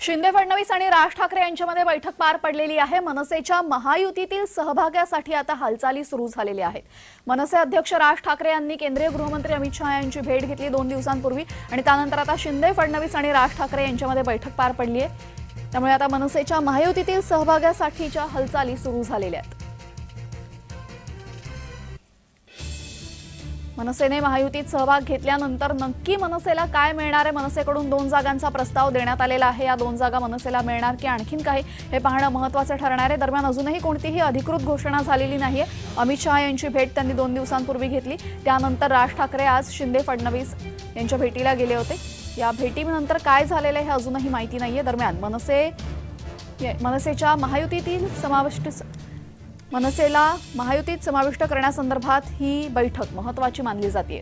शिंदे फडणवीस आणि राज ठाकरे यांच्यामध्ये बैठक पार पडलेली आहे. मनसेच्या महायुतीतील सहभागासाठी आता हालचाली सुरू झालेल्या आहेत. मनसे अध्यक्ष राज ठाकरे यांनी केंद्रीय गृहमंत्री अमित शहा यांची भेट घेतली दोन दिवसांपूर्वी आणि त्यानंतर आता शिंदे फडणवीस आणि राज ठाकरे यांच्यामध्ये बैठक पार पडली आहे. त्यामुळे आता मनसेच्या महायुतीतील सहभागासाठीच्या हालचाली सुरू झालेल्या आहेत. मनसेने महायुतीत सहभाग घेतल्यानंतर नक्की मनसेला काय मिळणार आहे? मनसेकडून दोन जागांचा प्रस्ताव देण्यात आलेला आहे. या दोन जागा मनसेला मिळणार की आणखीन काही? हे पाहणं महत्त्वाचं ठरणार आहे. दरम्यान अजूनही कोणतीही अधिकृत घोषणा झालेली नाही आहे अमित शहा यांची भेट त्यांनी दोन दिवसांपूर्वी घेतली. त्यानंतर राज ठाकरे आज शिंदे फडणवीस यांच्या भेटीला गेले होते. या भेटीनंतर काय झालेलं आहे हे अजूनही माहिती नाही आहे दरम्यान मनसे मनसेच्या महायुतीतील समाविष्ट मनसेला महायुतीत समाविष्ट करण्यासंदर्भात ही बैठक महत्त्वाची मानली जाते